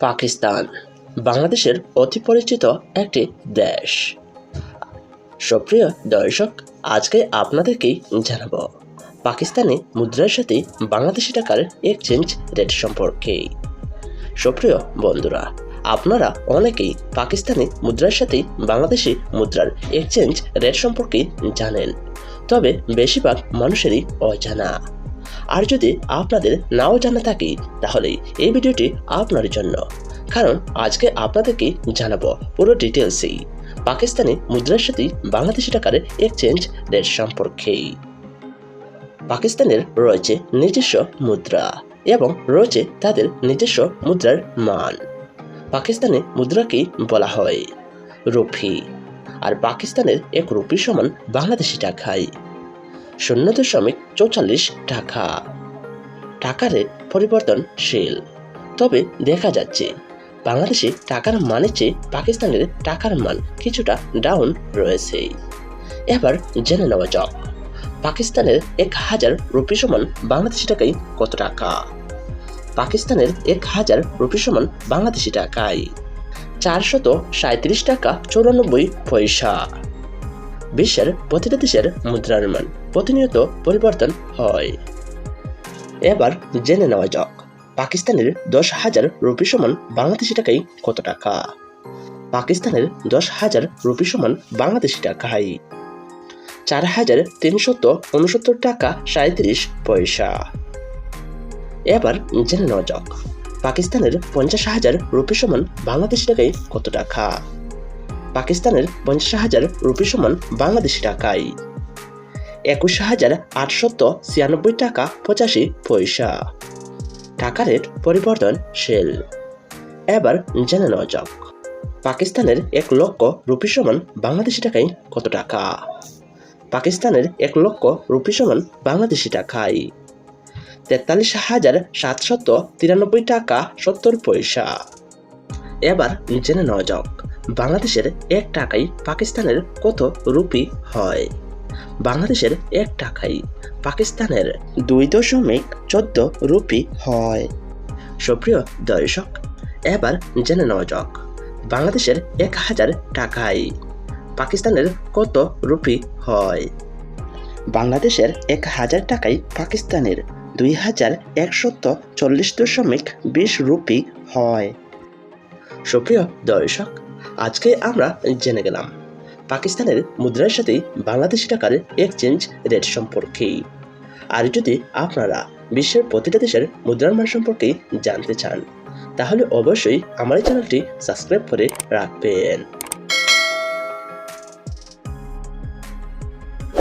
পাকিস্তান, বাংলাদেশের অতি পরিচিত একটি দেশ। সুপ্রিয় দর্শক, আজকে আপনাদেরকেই জানাব, পাকিস্তানি মুদ্রার সাথে বাংলাদেশি টাকার এক্সচেঞ্জ রেট সম্পর্কে। সুপ্রিয় বন্ধুরা, আপনারা অনেকেই পাকিস্তানি মুদ্রার সাথে বাংলাদেশি মুদ্রার এক্সচেঞ্জ রেট সম্পর্কে জানেন, তবে বেশিরভাগ মানুষেরই অজানা। আর যদি আপনাদের নাও জানা থাকে, তাহলে এই ভিডিওটি আপনার জন্য। কারণ আজকে আপনাদেরকে জানাব পুরো ডিটেলসেই। পাকিস্তানি মুদ্রার সাথে বাংলাদেশি টাকার এক্সচেঞ্জ রেট সম্পর্কে। পাকিস্তানের রয়েছে নিজস্ব মুদ্রা এবং রয়েছে তাদের নিজস্ব মুদ্রার মান। পাকিস্তানে মুদ্রাকেই বলা হয় রুপি। আর পাকিস্তানের এক রুপি সমান বাংলাদেশি টাকায়। শূন্য দশমিক চৌচল্লিশ টাকা। টাকার পরিবর্তনশীল তবে দেখা যাচ্ছে, বাংলাদেশি টাকার মানের চেয়ে পাকিস্তানের টাকার মান কিছুটা ডাউন রয়েছে। এবার জেনে নেওয়া যাক, পাকিস্তানের এক হাজার রুপি সমান বাংলাদেশি টাকায় কত টাকা? পাকিস্তানের এক হাজার রুপি সমান বাংলাদেশি টাকায় চারশত সাঁত্রিশ টাকা চৌরানব্বই পয়সা। বিশ্বের প্রতিটা দেশের মুদ্রার মান প্রতিনিয়ত পরিবর্তন হয়। এবার জেনে নেওয়া যাক, পাকিস্তানের দশ হাজার রুপি সমান বাংলাদেশি টাকায় কত টাকা? পাকিস্তানের দশ হাজার রুপি সমান বাংলাদেশি টাকায় চার হাজার তিনশত উনসত্তর টাকা সাঁত্রিশ পয়সা। এবার জেনে নেওয়া যাক, পাকিস্তানের পঞ্চাশ হাজার রুপি সমান বাংলাদেশি টাকায় কত টাকা? পাকিস্তানের পঞ্চাশ হাজার রুপি সমান বাংলাদেশি টাকায়। একুশ হাজার আটশত ছিয়ানব্বই টাকা পঁচাশি পয়সা। টাকা রেট পরিবর্তনশীল এবার জেনে নেওয়া যাক, পাকিস্তানের এক লক্ষ রুপি সমান বাংলাদেশি টাকায় কত টাকা? পাকিস্তানের এক লক্ষ রুপি সমান বাংলাদেশি টাকায়। তেতাল্লিশ হাজার সাতশত তিরানব্বই টাকা সত্তর পয়সা। এবার জেনে নেওয়া যাক বাংলাদেশের এক টাকাই পাকিস্তানের কত রুপি হয়? বাংলাদেশের এক টাকাই পাকিস্তানের দুই দশমিক চোদ্দ রুপি হয়। সুপ্রিয় দর্শক, এবার জেনে নেওয়া যাক, বাংলাদেশের এক হাজার টাকায় পাকিস্তানের কত রুপি হয়? বাংলাদেশের এক হাজার টাকায় পাকিস্তানের দুই হাজার একশত চল্লিশ দশমিক বিশ রুপি হয়। সুপ্রিয় দর্শক আজকে আমরা জেনে গেলাম। পাকিস্তানের মুদ্রার সাথে বাংলাদেশি টাকার এক্সচেঞ্জ রেট সম্পর্কে আর যদি আপনারা বিশ্বের প্রতিটা দেশের মুদ্রার মান সম্পর্কে জানতে চান, তাহলে অবশ্যই আমার চ্যানেলটি সাবস্ক্রাইব করে রাখবেন।